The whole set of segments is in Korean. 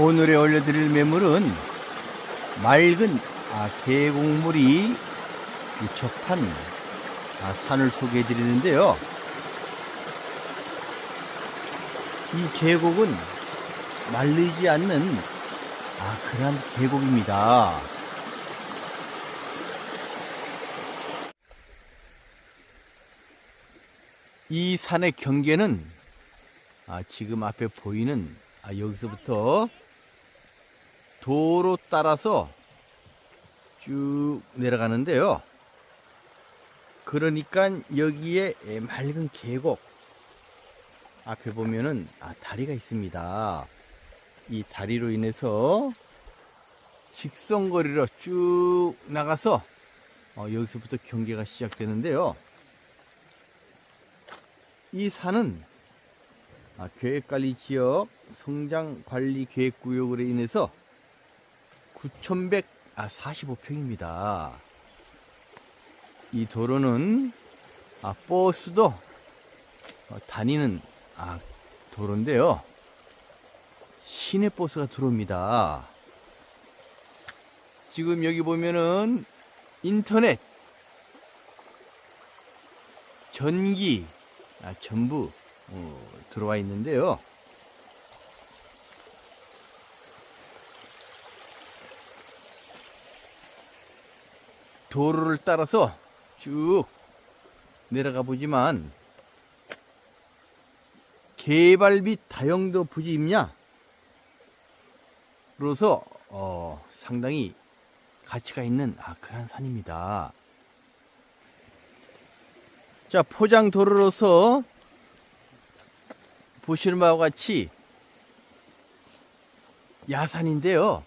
오늘에 올려드릴 매물은 맑은 아, 계곡물이 접한 아, 산을 소개해 드리는데요. 이 계곡은 말르지 않는 아, 그런 계곡입니다. 이 산의 경계는 아, 지금 앞에 보이는 아, 여기서부터 도로 따라서 쭉 내려가는데요. 그러니까 여기에 맑은 계곡 앞에 보면은 아, 다리가 있습니다. 이 다리로 인해서 직선거리로 쭉 나가서 어, 여기서부터 경계가 시작되는데요. 이 산은 아, 계획관리 지역 성장관리 계획구역으로 인해서 9,145평입니다. 이 도로는 아, 버스도 어, 다니는 아, 도로인데요. 시내 버스가 들어옵니다. 지금 여기 보면은 인터넷, 전기, 아, 전부 어, 들어와 있는데요. 도로를 따라서 쭉 내려가 보지만 개발 및 다용도 부지 임야 로서 어, 상당히 가치가 있는 아, 그런 산입니다. 자 포장 도로로서 보시는 바와 같이 야산인데요.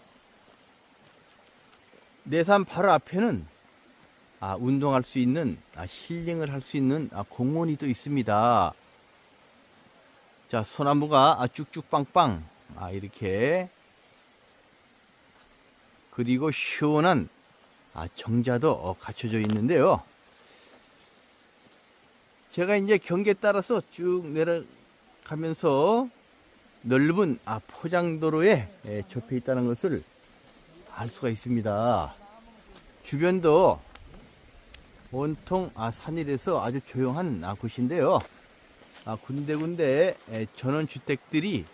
내산 바로 앞에는 아, 운동할 수 있는 아, 힐링을 할 수 있는 아, 공원이 또 있습니다. 자 소나무가 아, 쭉쭉 빵빵 아, 이렇게 그리고 시원한 아, 정자도 어, 갖춰져 있는데요. 제가 이제 경계 따라서 쭉 내려가면서 넓은 아, 포장도로에 예, 접해 있다는 것을 알 수가 있습니다. 주변도 온통 아, 산이라서 아주 조용한 아, 곳인데요. 아, 군데군데 에, 전원주택들이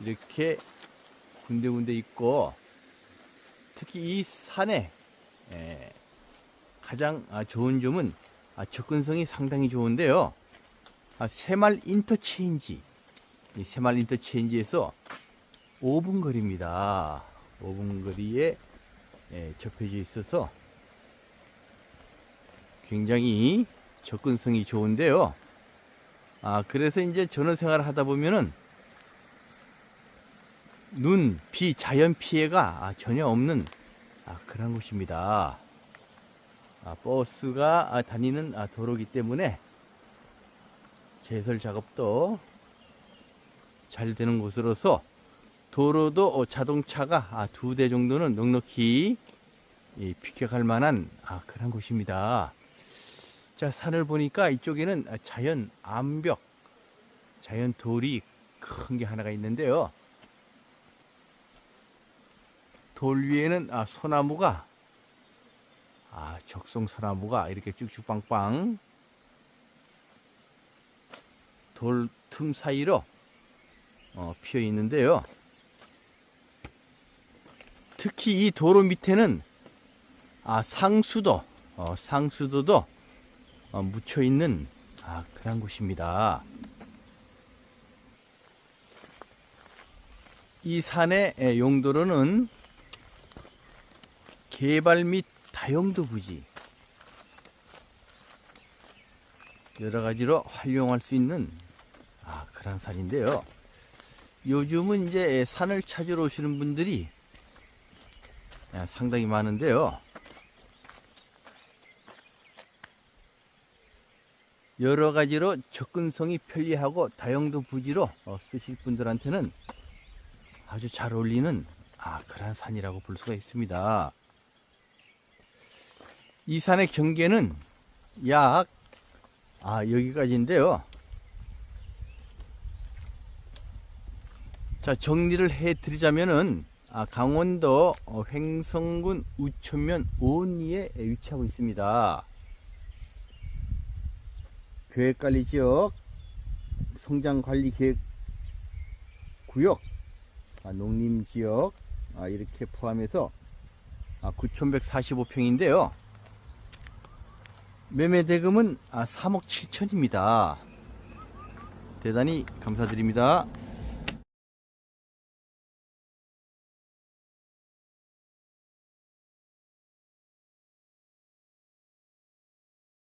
이렇게 군데군데 있고 특히 이 산에 에, 가장 아, 좋은 점은 아, 접근성이 상당히 좋은데요. 아, 새말 인터체인지 이 새말 인터체인지에서 5분 거리입니다. 5분 거리에 예, 접해져 있어서 굉장히 접근성이 좋은데요. 아, 그래서 이제 전원 생활을 하다 보면은 눈, 비, 자연 피해가 아, 전혀 없는 아, 그런 곳입니다. 아, 버스가 아, 다니는 아, 도로기 때문에 제설 작업도 잘 되는 곳으로서 도로도 어, 자동차가 아, 두 대 정도는 넉넉히 이, 비켜갈 만한 아, 그런 곳입니다. 자, 산을 보니까 이쪽에는 아, 자연 암벽, 자연 돌이 큰 게 하나가 있는데요. 돌 위에는 아, 소나무가 아, 적성 소나무가 이렇게 쭉쭉 빵빵 돌 틈 사이로 어, 피어 있는데요. 특히 이 도로 밑에는 아, 상수도, 어, 상수도도 어, 묻혀 있는 아, 그런 곳입니다. 이 산의 에, 용도로는 개발 및 다용도 부지 여러 가지로 활용할 수 있는 아, 그런 산인데요. 요즘은 이제 산을 찾으러 오시는 분들이 아, 상당히 많은데요. 여러 가지로 접근성이 편리하고 다용도 부지로 어, 쓰실 분들한테는 아주 잘 어울리는 아, 그런 산이라고 볼 수가 있습니다. 이 산의 경계는 약 아, 여기까지인데요. 자 정리를 해 드리자면은 아, 강원도 어, 횡성군 우천면 오니에 위치하고 있습니다. 계획관리지역 성장관리계획 구역 아, 농림지역 아, 이렇게 포함해서 아, 9,145평인데요. 매매 대금은 아, 3억 7천입니다. 대단히 감사드립니다.